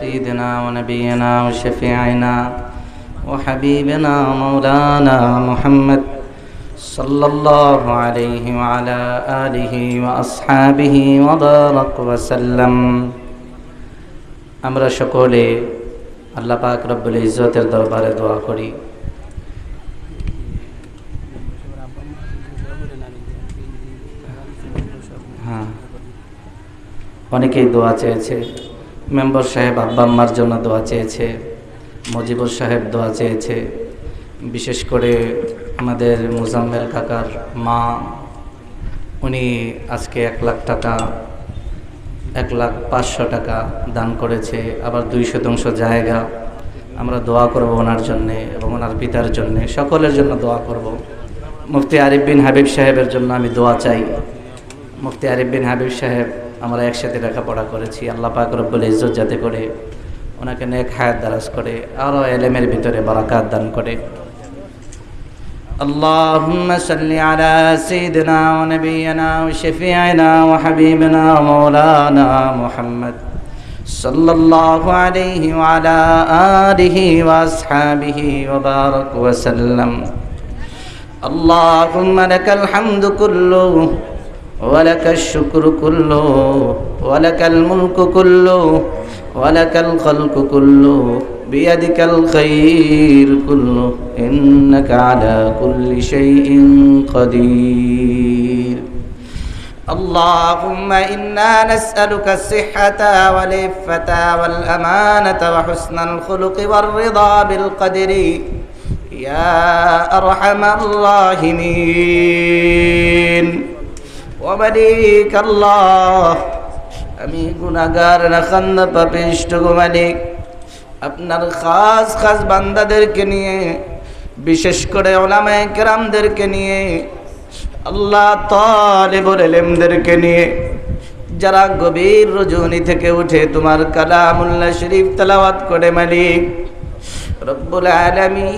سيدنا ونبينا وشفيعنا وحبيبنا مولانا محمد صلى الله عليه وعلى آله وأصحابه وبارك وسلم আমরা সকলে আল্লাহ পাক রব্বুল ইজ্জতের দরবারে দোয়া করি হ্যাঁ অনেকেই দোয়া চেয়েছে মেম্বার সাহেব আব্বা আম্মার জন্য দোয়া চেয়েছে, মজিবুর সাহেব দোয়া চেয়েছে। বিশেষ করে আমাদের মুজাম্মেল কাকার মা, উনি আজকে এক লাখ টাকা, এক লাখ পাঁচশো টাকা দান করেছে, আবার দুই শতাংশ জায়গা আমরা দোয়া করব ওনার জন্যে এবং ওনার পিতার জন্যে, সকলের জন্য দোয়া করব। মুফতি আরিফ বিন হাবিব সাহেবের জন্য আমি দোয়া চাই। মুফতি আরিফ বিন হাবিব সাহেব আমরা একসাথে লেখাপড়া করেছি আল্লাহ পাক রব্বুল ইজ্জত যাতে করে ওনাকে নেক হায়াত দারাজ করে আরও এলেমের ভিতরে বারাকাত দান করে اللهم صل على سيدنا ونبينا وشفيعنا وحبيبنا ومولانا محمد صلى الله عليه وعلى آله وأصحابه وبارك وسلم اللهم لك الحمد كله ولك الشكر كله ولك الملك كله ولك الخلق كله بيدك الخير كله إنك على كل شيء قدير اللهم إنا نسألك الصحة والعفة والأمانة وحسن الخلق والرضا بالقدر يا أرحم الراحمين মালিক আল্লাহ আমি গুণাগার পাপিষ্ট আপনার খাস খাস বান্দাদেরকে নিয়ে, বিশেষ করে ওলামায় কেরামদেরকে নিয়ে, আল্লাহ তালেবর নিয়ে, যারা গভীর রজনী থেকে উঠে তোমার কালামুল্লা শরীফ তালাওয়াত করে মালিক। রব্বুল আলমী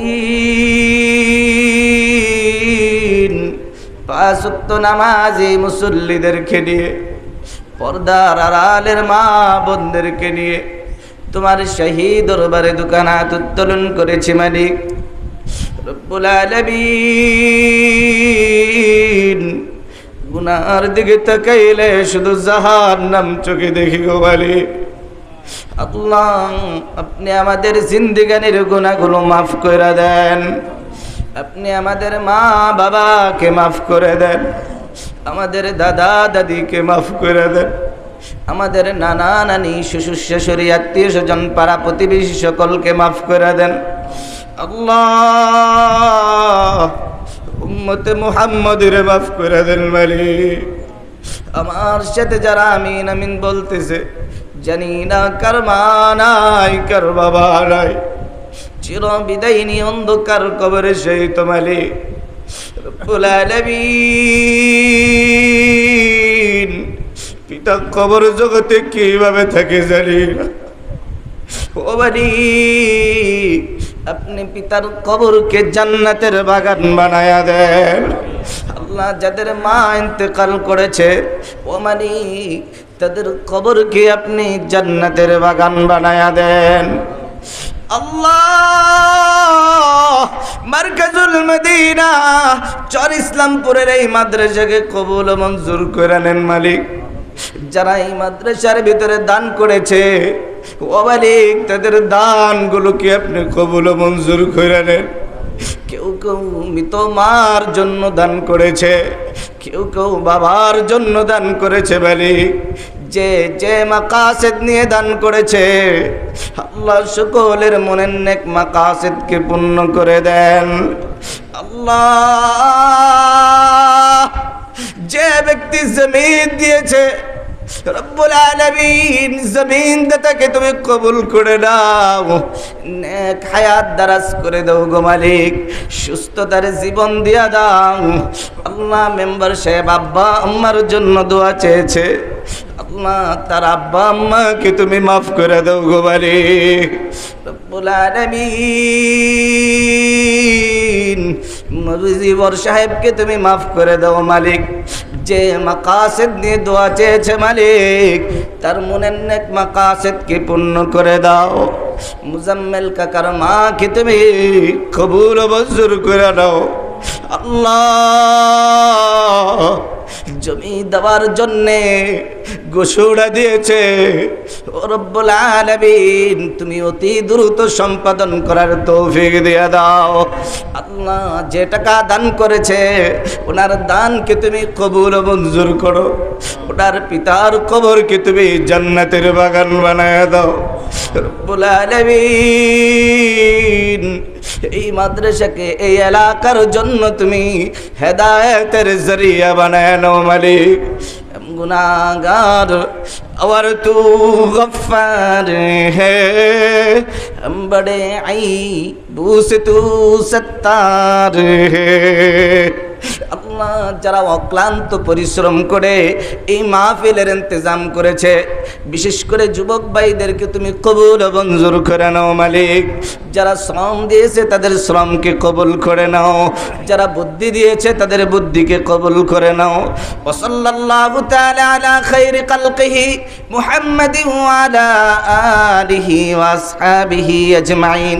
পাঁচ ওয়াক্ত নামাজি মুসল্লিদেরকে নিয়ে, পর্দার আড়ালের মা বোনদেরকে নিয়ে তোমার শহীদ দরবারে দোকানাত উত্তোলন করেছি মালিক। রব্বুল আলামিন। গুনার দিকে তাকাইলে শুধু জাহার নাম চোখে দেখি গো মালিক। আপনি আমাদের জিন্দিগানির গুণাগুলো মাফ করে দেন। আপনি আমাদের মা বাবাকে মাফ করে দেন। আমাদের দাদা দাদিকে মাফ করে দেন। আমাদের নানা, নানি, শ্বশুর, শাশুড়ি, আত্মীয় স্বজন, পাড়া প্রতিবেশী সকলকে মাফ করে দেন। আল্লাহ মুহাম্মদের মাফ করে দেন মালিক আমার সাথে যারা আমিন আমিন বলতেছে, জানি না কার মা নাই, কার বাবা নাই। চির বিদায়নী অন্ধকার কবরে সেই তো মালিক। রব্বুল আলামিন। পিতা কবর জগতে কীভাবে থাকে জানি ও বাড়ি আপনি পিতার কবরকে জান্নাতের বাগান বানায়া দেন। আল্লাহ যাদের মা ইন্তেকাল করেছে, ও মালিক, তাদের কবরকে আপনি জান্নাতের বাগান বানায়া দেন। আল্লাহ, মার্কাজুল মদিনা, চর ইসলামপুরের এই মাদ্রাসাকে কবুল মঞ্জুর করে নেন মালিক। যারা এই মাদ্রাসার ভিতরে দান করেছে, ও মালিক, তাদের দানগুলোকে আপনি কবুল মঞ্জুর করে নেন। কেউ কেউ মৃত মার জন্য দান করেছে, কেউ কেউ বাবার জন্য দান করেছে মালিক। যে যে মাকাসেদ নিয়ে দান করেছে, আল্লাহ সকলের মনের নেক মাকাসেদকে পূর্ণ করে দেন। আল্লাহ, যে ব্যক্তি জমিন দিয়েছে তুমি কবুল করে করে দাও গো মালিক, সুস্থতার জীবন দিয়া দাও। আল্লাহ মেম্বার সাহেব আব্বা আম্মার জন্য দোয়া চেয়েছে। আল্লাহ তার আব্বা, আম্মাকে তুমি মাফ করে দাও গো আলামিন মুজিবর সাহেবকে তুমি মাফ করে দাও মালিক। যে মাকাসেদ নিয়ে দোয়া চেয়েছে মালিক, তার মনের নেক মাকাসেদকে পূর্ণ করে দাও। মুজাম্মেল কাকার মাকে তুমি কবুল মঞ্জুর করে দাও। আল্লাহ জমি দেওয়ার জন্যে ঘোষণা দিয়েছে। ও রব্বুল আলামিন, তুমি অতি দ্রুত সম্পাদন করার তৌফিক দিয়ে দাও। আল্লাহ যে টাকা দান করেছে, ওনার দানকে তুমি কবুল মঞ্জুর করো। ওনার পিতার কবরকে তুমি জান্নাতের বাগান বানায় দাও। রব্বুল আলামিন এই মাদ্রাসাকে এই এলাকার জন্য তুমি হেদায়েতের জরিয়া বানায় নাও মালিক গুনাগার और तू गफ्फार है हम बड़े आई बूस तू सत्तार है যারা অক্লান্ত পরিশ্রম করে এই মাহফিলের ইন্তজাম করেছে, বিশেষ করে যুবক ভাইদেরকে তুমি কবুল মঞ্জুর করে নাও মালিক। যারা শ্রম দিয়েছে তাদের শ্রমকে কবুল করে নাও। যারা বুদ্ধি দিয়েছে তাদের বুদ্ধিকে কবুল করে নাও। ওসল্লাল্লাহু তাআলা আলা খাইরি খালকিহি মুহাম্মাদিন ওয়া আলা আলিহি ওয়া আসহাবিহি আজমাইন।